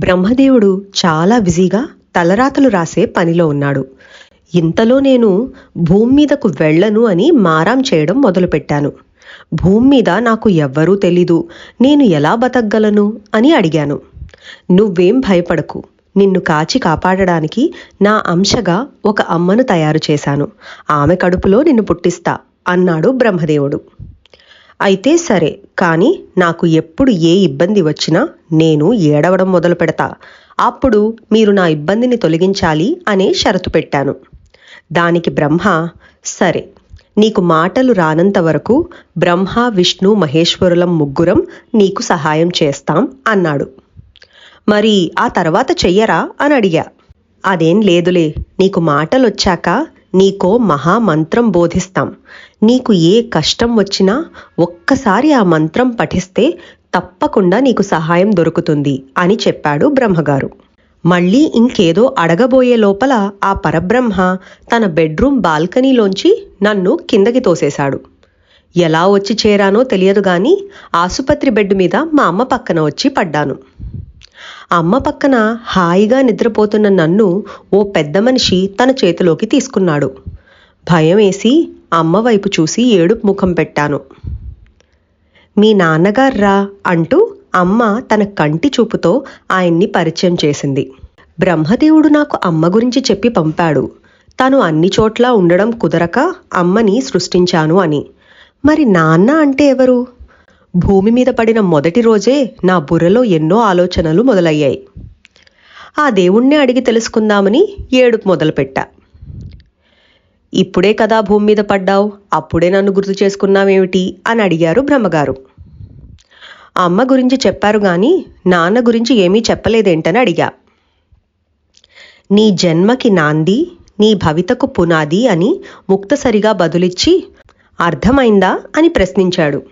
బ్రహ్మదేవుడు చాలా బిజీగా తలరాతలు రాసే పనిలో ఉన్నాడు. ఇంతలో నేను భూమి మీదకు వెళ్ళను అని మారాం చేయడం మొదలుపెట్టాను. భూమి మీద నాకు ఎవ్వరూ తెలీదు నేను ఎలా బతకగలను అని అడిగాను. నువ్వేం భయపడకు నిన్ను కాచి కాపాడడానికి నా అంశగా ఒక అమ్మను తయారు చేశాను. ఆమె కడుపులో నిన్ను పుట్టిస్తా అన్నాడు బ్రహ్మదేవుడు. అయితే సరే కానీ నాకు ఎప్పుడు ఏ ఇబ్బంది వచ్చినా నేను ఏడవడం మొదలు పెడతా. అప్పుడు మీరు నా ఇబ్బందిని తొలగించాలి అనే షరతు పెట్టాను. దానికి బ్రహ్మ సరే నీకు మాటలు రానంత వరకు బ్రహ్మ విష్ణు మహేశ్వరులం ముగ్గురం నీకు సహాయం చేస్తాం అన్నాడు. మరి ఆ తర్వాత చెయ్యరా అని అడిగా. అదేం లేదులే నీకు మాటలొచ్చాక నీకో మహామంత్రం బోధిస్తాం. నీకు ఏ కష్టం వచ్చినా ఒక్కసారి ఆ మంత్రం పఠిస్తే తప్పకుండా నీకు సహాయం దొరుకుతుంది అని చెప్పాడు బ్రహ్మగారు. మళ్ళీ ఇంకేదో అడగబోయే లోపల ఆ పరబ్రహ్మ తన బెడ్రూమ్ బాల్కనీలోంచి నన్ను కిందకి తోసేశాడు. ఎలా వచ్చి చేరానో తెలియదు గాని ఆసుపత్రి బెడ్ మీద మా అమ్మ పక్కన వచ్చి పడ్డాను. అమ్మ పక్కన హాయిగా నిద్రపోతున్న నన్ను ఓ పెద్ద మనిషి తన చేతిలోకి తీసుకున్నాడు. భయం వేసి అమ్మ వైపు చూసి ఏడుపు ముఖం పెట్టాను. మీ నాన్నగార్రా అంటూ అమ్మ తన కంటి చూపుతో ఆయన్ని పరిచయం చేసింది. బ్రహ్మదేవుడు నాకు అమ్మ గురించి చెప్పి పంపాడు. తను అన్ని చోట్ల ఉండడం కుదరక అమ్మని సృష్టించాను అని. మరి నాన్న అంటే ఎవరు? భూమి మీద పడిన మొదటి రోజే నా బుర్రలో ఎన్నో ఆలోచనలు మొదలయ్యాయి. ఆ దేవుణ్ణి అడిగి తెలుసుకుందామని ఏడుపు మొదలుపెట్టా. ఇప్పుడే కదా భూమి మీద పడ్డావు అప్పుడే నన్ను గుర్తు చేసుకున్నావేమిటి అని అడిగారు బ్రహ్మగారు. అమ్మ గురించి చెప్పారు గాని నాన్న గురించి ఏమీ చెప్పలేదేంటని అడిగా. నీ జన్మకి నాంది నీ భవితకు పునాది అని ముక్తసరిగా బదులిచ్చి అర్థమైందా అని ప్రశ్నించాడు.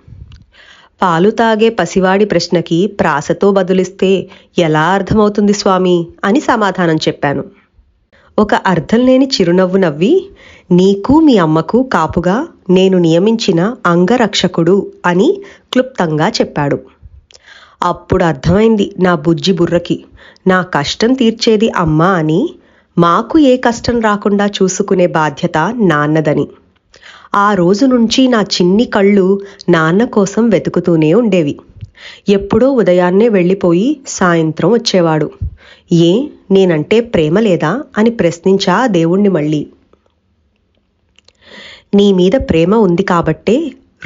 పాలు తాగే పసివాడి ప్రశ్నకి ప్రాసతో బదులిస్తే ఎలా అర్థమవుతుంది స్వామి అని సమాధానం చెప్పాను. ఒక అర్థం లేని చిరునవ్వు నవ్వి నీకు మీ అమ్మకు కాపుగా నేను నియమించిన అంగరక్షకుడు అని క్లుప్తంగా చెప్పాడు. అప్పుడు అర్థమైంది నా బుజ్జి బుర్రకి. నా కష్టం తీర్చేది అమ్మ అని మాకు ఏ కష్టం రాకుండా చూసుకునే బాధ్యత నాన్నదని. ఆ రోజు నుంచి నా చిన్ని కళ్ళు నాన్న కోసం వెతుకుతూనే ఉండేవి. ఎప్పుడో ఉదయాన్నే వెళ్ళిపోయి సాయంత్రం వచ్చేవాడు. ఏ నేనంటే ప్రేమ లేదా అని ప్రశ్నించా ఆ దేవుణ్ణి మళ్ళీ. నీ మీద ప్రేమ ఉంది కాబట్టే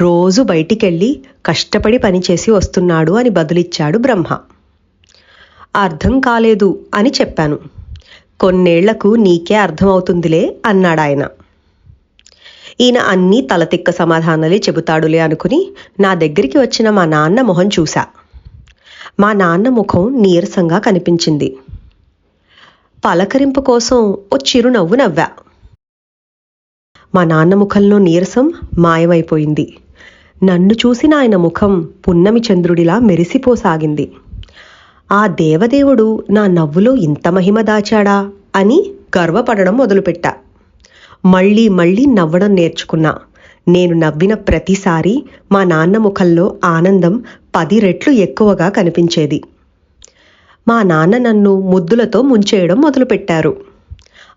రోజు బయటికెళ్ళి కష్టపడి పనిచేసి వస్తున్నాడు అని బదులిచ్చాడు బ్రహ్మ. అర్థం కాలేదు అని చెప్పాను. కొన్నేళ్ళకు నీకే అర్థమవుతుందిలే అన్నాడాయన ఈయన అన్నీ తలతిక్క సమాధానాలే చెబుతాడులే అనుకుని నా దగ్గరికి వచ్చిన మా నాన్న మొహం చూశా. మా నాన్న ముఖం నీరసంగా కనిపించింది. పలకరింపు కోసం ఓ చిరునవ్వు నవ్వా. మా నాన్న ముఖంలో నీరసం మాయమైపోయింది. నన్ను చూసిన ఆయన ముఖం పున్నమి చంద్రుడిలా మెరిసిపోసాగింది. ఆ దేవదేవుడు నా నవ్వులో ఇంత మహిమ దాచాడా అని గర్వపడడం మొదలుపెట్టా. మళ్ళీ మళ్ళీ నవ్వడం నేర్చుకున్నా. నేను నవ్విన ప్రతిసారి మా నాన్న ముఖంలో ఆనందం పది రెట్లు ఎక్కువగా కనిపించేది. మా నాన్న నన్ను ముద్దులతో ముంచేయడం మొదలుపెట్టారు.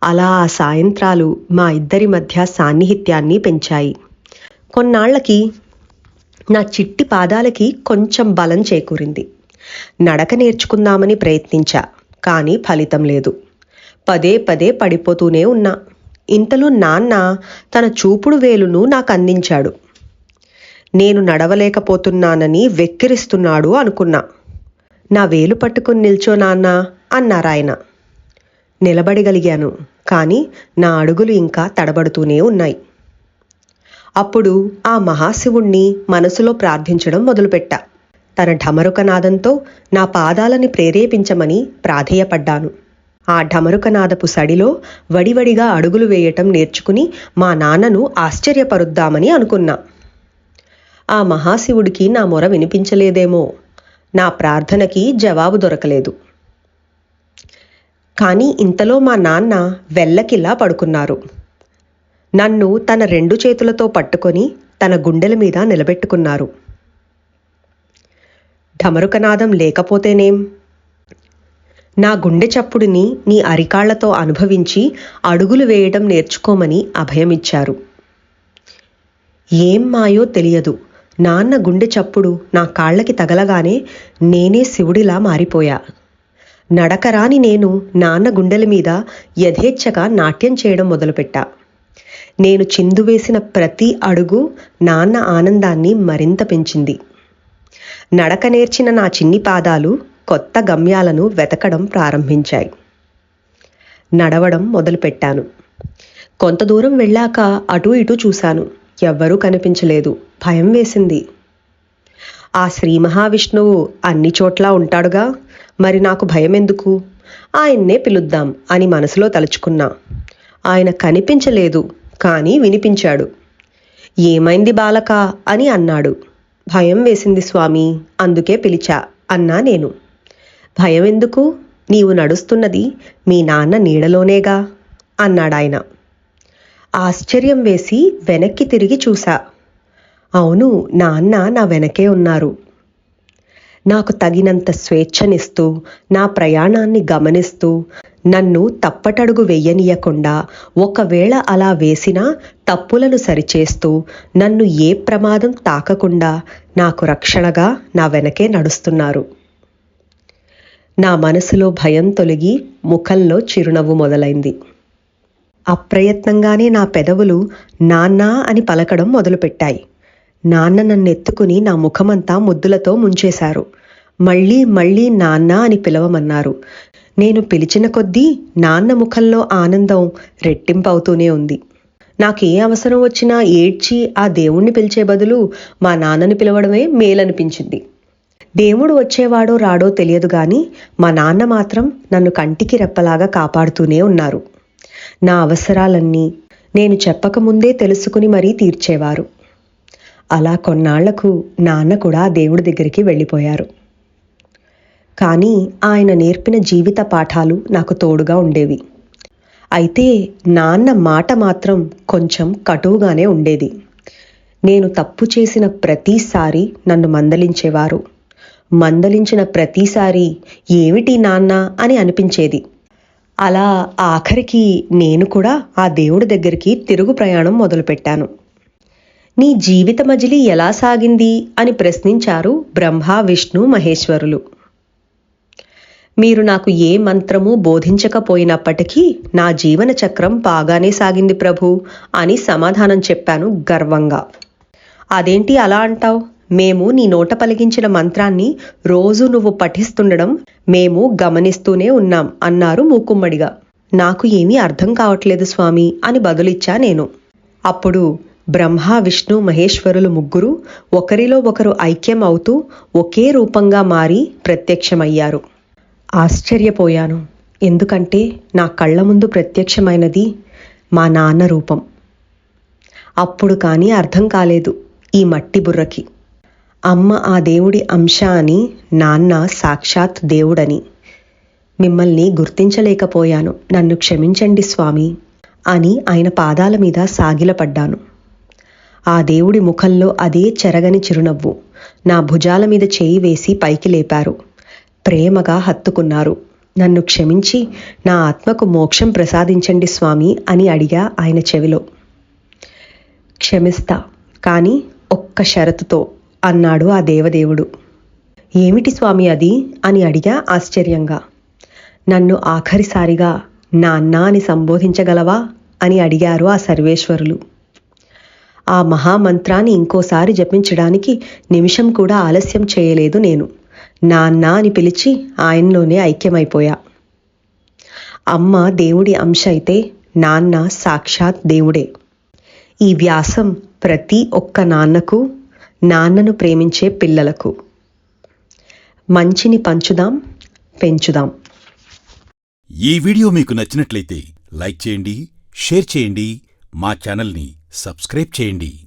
అలా ఆ సాయంత్రాలు మా ఇద్దరి మధ్య సాన్నిహిత్యాన్ని పెంచాయి. కొన్నాళ్ళకి నా చిట్టి పాదాలకి కొంచెం బలం చేకూరింది. నడక నేర్చుకుందామని ప్రయత్నించా కానీ ఫలితం లేదు. పదే పదే పడిపోతూనే ఉన్నా. ఇంతలో నాన్న తన చూపుడు వేలును నాకు అందించాడు నేను నడవలేకపోతున్నానని వెక్కిరిస్తున్నాడు అనుకున్నా. నా వేలు పట్టుకుని నిల్చో నాన్న అన్నారాయన. నిలబడగలిగాను కానీ నా అడుగులు ఇంకా తడబడుతూనే ఉన్నాయి. అప్పుడు ఆ మహాశివుణ్ణి మనసులో ప్రార్థించడం మొదలుపెట్టా. తన ఢమరుకనాదంతో నా పాదాలని ప్రేరేపించమని ప్రాధేయపడ్డాను. ఆ ఢమరుకనాదపు సడిలో వడివడిగా అడుగులు వేయటం నేర్చుకుని మా నాన్నను ఆశ్చర్యపరుద్దామని అనుకున్నా. ఆ మహాశివుడికి నా మొర వినిపించలేదేమో. నా ప్రార్థనకి జవాబు దొరకలేదు. కానీ ఇంతలో మా నాన్న వెల్లకిలా పడుకున్నారు. నన్ను తన రెండు చేతులతో పట్టుకొని తన గుండెల మీద నిలబెట్టుకున్నారు. ఢమరుకనాదం లేకపోతేనేం? నా గుండె చప్పుడిని నీ అరికాళ్ళతో అనుభవించి అడుగులు వేయడం నేర్చుకోమని అభయమిచ్చారు. ఏం మాయో తెలియదు. నాన్న గుండె చప్పుడు నా కాళ్ళకి తగలగానే నేనే శివుడిలా మారిపోయా. నడకరాని నేను నాన్న గుండెల మీద యథేచ్ఛగా నాట్యం చేయడం మొదలుపెట్టా. నేను చిందు వేసిన ప్రతి అడుగు నాన్న ఆనందాన్ని మరింత పెంచింది. నడక నేర్చిన నా చిన్ని పాదాలు కొత్త గమ్యాలను వెతకడం ప్రారంభించాయి. నడవడం మొదలుపెట్టాను. కొంత దూరం వెళ్ళాక అటు ఇటు చూశాను. ఎవ్వరూ కనిపించలేదు. భయం వేసింది. ఆ శ్రీ మహావిష్ణువు అన్ని చోట్ల ఉంటాడుగా? మరి నాకు భయం ఎందుకు ఆయన్నే పిలుద్దాం అని మనసులో తలుచుకున్నా. ఆయన కనిపించలేదు కానీ వినిపించాడు. ఏమైంది బాలక? అని అన్నాడు. భయం వేసింది స్వామి అందుకే పిలిచా అన్నా నేను. భయం ఎందుకు నీవు నడుస్తున్నది మీ నాన్న నీడలోనేగా? అన్నాడాయన. ఆశ్చర్యం వేసి వెనక్కి తిరిగి చూశా. అవును నాన్న నా వెనకే ఉన్నారు. నాకు తగినంత స్వేచ్ఛనిస్తూ నా ప్రయాణాన్ని గమనిస్తూ నన్ను తప్పటడుగు వెయ్యనీయకుండా ఒకవేళ అలా వేసినా తప్పులను సరిచేస్తూ నన్ను ఏ ప్రమాదం తాకకుండా నాకు రక్షణగా నా వెనకే నడుస్తున్నారు. నా మనసులో భయం తొలగి ముఖంలో చిరునవ్వు మొదలైంది. అప్రయత్నంగానే నా పెదవులు నాన్నా అని పలకడం మొదలుపెట్టాయి. నాన్న నన్ను ఎత్తుకుని నా ముఖమంతా ముద్దులతో ముంచేశారు. మళ్ళీ మళ్ళీ నాన్న అని పిలవమన్నారు. నేను పిలిచిన కొద్దీ నాన్న ముఖంలో ఆనందం రెట్టింపవుతూనే ఉంది. నాకు ఏ అవసరం వచ్చినా ఏడ్చి ఆ దేవుణ్ణి పిలిచే బదులు మా నాన్నని పిలవడమే మేలనిపించింది. దేవుడు వచ్చేవాడో రాడో తెలియదు గాని మా నాన్న మాత్రం నన్ను కంటికి రెప్పలాగా కాపాడుతూనే ఉన్నారు. నా అవసరాలన్నీ నేను చెప్పకముందే తెలుసుకుని మరీ తీర్చేవారు. అలా కొన్నాళ్ళకు నాన్న కూడా దేవుడి దగ్గరికి వెళ్ళిపోయారు. కానీ ఆయన నేర్పిన జీవిత పాఠాలు నాకు తోడుగా ఉండేవి. అయితే నాన్న మాట మాత్రం కొంచెం కటువుగానే ఉండేది. నేను తప్పు చేసిన ప్రతిసారి నన్ను మందలించేవారు. మందలించిన ప్రతిసారి ఏమిటి నాన్న అని అనిపించేది. అలా ఆఖరికి నేను కూడా ఆ దేవుడి దగ్గరికి తిరుగు ప్రయాణం మొదలుపెట్టాను. నీ జీవిత మజిలీ ఎలా సాగింది? అని ప్రశ్నించారు బ్రహ్మ విష్ణు మహేశ్వరులు. మీరు నాకు ఏ మంత్రము బోధించకపోయినప్పటికీ నా జీవన చక్రం బాగానే సాగింది ప్రభు అని సమాధానం చెప్పాను గర్వంగా. అదేంటి అలా అంటావు? మేము నీ నోట పలికించిన మంత్రాన్ని రోజు నువ్వు పఠిస్తుండడం మేము గమనిస్తూనే ఉన్నాం అన్నారు మూకుమ్మడిగా. నాకు ఏమీ అర్థం కావట్లేదు స్వామి అని బదులిచ్చా నేను. అప్పుడు బ్రహ్మ విష్ణు మహేశ్వరులు ముగ్గురు ఒకరిలో ఒకరు ఐక్యం అవుతూ ఒకే రూపంగా మారి ప్రత్యక్షమయ్యారు. ఆశ్చర్యపోయాను. ఎందుకంటే నా కళ్ళ ముందు ప్రత్యక్షమైనది మా నాన్న రూపం. అప్పుడు కానీ అర్థం కాలేదు ఈ మట్టి బుర్రకి. అమ్మ ఆ దేవుడి అంశ అని నాన్న సాక్షాత్ దేవుడని. మిమ్మల్ని గుర్తించలేకపోయాను. నన్ను క్షమించండి స్వామి అని ఆయన పాదాల మీద సాగిలపడ్డాను. ఆ దేవుడి ముఖంలో అదే చెరగని చిరునవ్వు. నా భుజాల మీద చేయి వేసి పైకి లేపారు. ప్రేమగా హత్తుకున్నారు. నన్ను క్షమించి నా ఆత్మకు మోక్షం ప్రసాదించండి స్వామి అని అడిగా ఆయన చెవిలో. క్షమిస్తా కానీ ఒక్క షరతుతో అన్నాడు ఆ దేవదేవుడు. ఏమిటి స్వామి అది? అని అడిగా ఆశ్చర్యంగా. నన్ను ఆఖరిసారిగా నాన్న అని సంబోధించగలవా? అని అడిగారు ఆ సర్వేశ్వరులు. ఆ మహామంత్రాన్ని ఇంకోసారి జపించడానికి నిమిషం కూడా ఆలస్యం చేయలేదు నేను. నాన్న అని పిలిచి ఆయనలోనే ఐక్యమైపోయా. అమ్మ దేవుడి అంశ అయితే నాన్న సాక్షాత్ దేవుడే. ఈ వ్యాసం ప్రతి ఒక్క నాన్నకు నాన్నను ప్రేమించే పిల్లలకు. మంచిని పంచుదాం పెంచుదాం. ఈ వీడియో మీకు నచ్చినట్లయితే లైక్ చేయండి షేర్ చేయండి మా ఛానల్ని సబ్స్క్రైబ్ చేయండి.